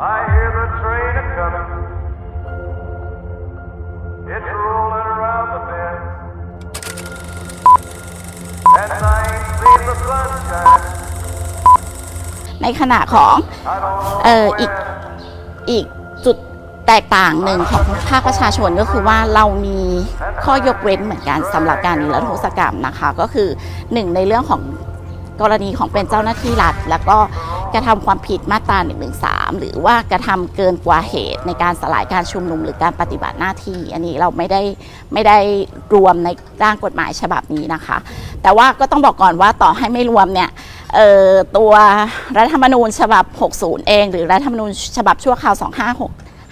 I hear the train a coming. It's rolling around the bend. And I ain't seen the sunshine. ในขณะของ I don't know เอ่อ อีก when. อีกจุดแตกต่างหนึ่งของภาคประชาชนก็คือว่าเรามีข้อยกเว้นเหมือนกันสำหรับการนิรโทษกรรมนะคะ ก็คือหนึ่งในเรื่องของกรณีของเป็นเจ้าหน้าที่รัฐ แล้วก็ กระทำความผิดมาตรา1นึหรือว่ากระทำเกินกว่าเหตุในการสลายการชุมนุมหรือการปฏิบัติหน้าที่ อันนี้เราไม่ได้ไม่ได้รวมในร่างกฎหมายฉบับนี้นะคะ แต่ว่าก็ต้องบอกก่อนว่าต่อให้ไม่รวมเนี่ยตัวรัฐธรรมนูญฉบับ 60 เอง หรือรัฐธรรมนูญฉบับชั่วคราว 256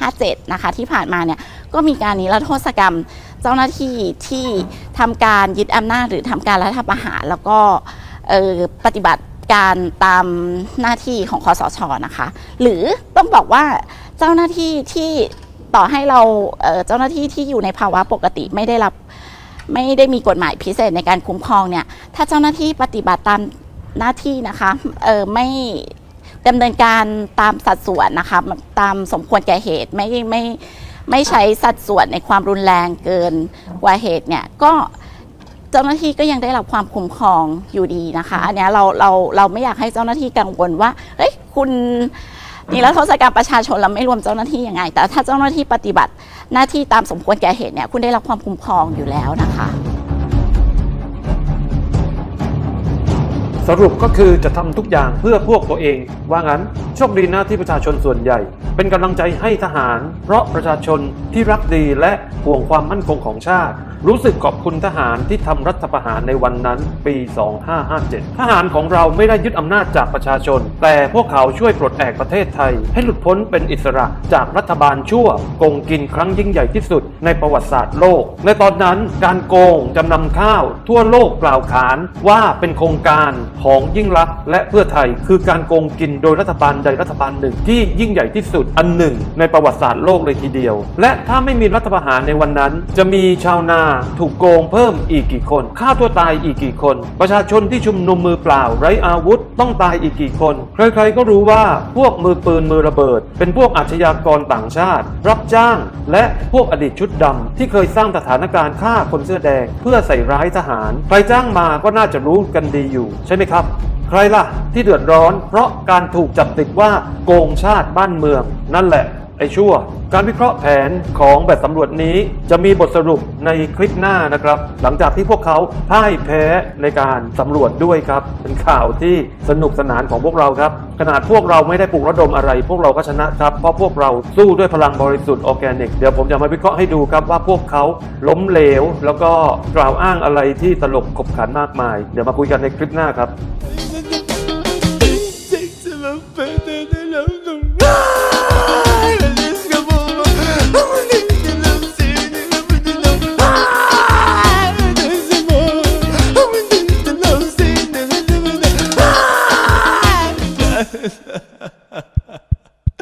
57 นะคะที่ผ่านมาเนี่ยก็มีการนิรโทษกรรมเจ้าหน้าที่ที่ทำการยึดอำนาจหรือทำการรัฐประหารแล้วก็ปฏิบัติ การตามหน้าที่ของคอสชนะคะ หรือต้องบอกว่าเจ้าหน้าที่ที่ต่อให้เราเอ่อเจ้าหน้าที่ที่อยู่ในภาวะปกติไม่ได้รับไม่ได้มีกฎหมายพิเศษในการคุ้มครองเนี่ยถ้าเจ้าหน้าที่ปฏิบัติตามหน้าที่นะคะเออไม่ดำเนินการตามสัดส่วนนะคะตามสมควรแก่เหตุไม่ไม่ไม่ใช้สัดส่วนในความรุนแรงเกินกว่าเหตุเนี่ยก็ เจ้าหน้าที่ก็ยังได้รับความคุ้มครองอยู่ดีนะคะ อันเนี้ยเราเราเราไม่อยากให้เจ้าหน้าที่กังวลว่าเฮ้ยคุณนี่แล้วทษกรรมประชาชนเราไม่รวมเจ้าหน้าที่ยังไง แต่ถ้าเจ้าหน้าที่ปฏิบัติหน้าที่ตามสมควรแก่เหตุเนี่ยคุณได้รับความคุ้มครองอยู่แล้วนะคะ สรุปก็คือจะทำทุกอย่างเพื่อพวกตัวเองว่างั้นโชคดีนะที่ประชาชนส่วนใหญ่ เป็นกำลังใจให้ทหาร เพราะประชาชนที่รักดีและห่วงความมั่นคงของชาติ รู้สึกขอบคุณทหารที่ทำรัฐประหารในวันนั้นปี 2557 ทหารของเราไม่ได้ยึดอำนาจจากประชาชน แต่พวกเขาช่วยปลดแอกประเทศไทย ให้หลุดพ้นเป็นอิสระจากรัฐบาลชั่วโกงกินครั้งยิ่งใหญ่ที่สุดในประวัติศาสตร์โลก ในตอนนั้นการโกงจำนำข้าว ทั่วโลกกล่าวขานว่าเป็นโครงการของยิ่งลักษณ์และเพื่อไทยคือการโกงกินโดยรัฐบาลใดรัฐบาลหนึ่งที่ยิ่งใหญ่ที่สุดอันหนึ่ง ในประวัติศาสตร์โลกเลยทีเดียว และถ้าไม่มีรัฐประหารในวันนั้น จะมีชาวนาถูกโกงเพิ่มอีกกี่คนฆ่าตัวตายอีกกี่คน ประชาชนที่ชุมนุมมือเปล่า ไร้อาวุธ ต้องตายอีกกี่คน ใครๆก็รู้ว่าพวกมือปืนมือระเบิด เป็นพวกอาชญากรต่างชาติ รับจ้าง และพวกอดีตชุดดำที่เคยสร้างสถานการณ์ฆ่าคนเสื้อแดง เพื่อใส่ร้ายทหาร ใครจ้างมาก็น่าจะรู้กันดีอยู่ ใช่ไหมครับ ใครล่ะที่เดือดร้อน เพราะการถูกจับติดว่าโกงชาติบ้านเมือง นั่นแหละ ไอ้ชั่ว การวิเคราะห์แผนของแบบสำรวจนี้จะมีบทสรุปในคลิปหน้านะครับ หลังจากที่พวกเขาพ่ายแพ้ในการสำรวจด้วยครับ เป็นข่าวที่สนุกสนานของพวกเราครับ ขนาดพวกเราไม่ได้ปลุกระดมอะไร พวกเราก็ชนะครับ เพราะพวกเราสู้ด้วยพลังบริสุทธิ์ออแกนิก เดี๋ยวผมจะมาวิเคราะห์ให้ดูครับว่าพวกเขาล้มเหลว แล้วก็กล่าวอ้างอะไรที่ตลกขบขันมากมาย เดี๋ยวมาคุยกันในคลิปหน้าครับ Thank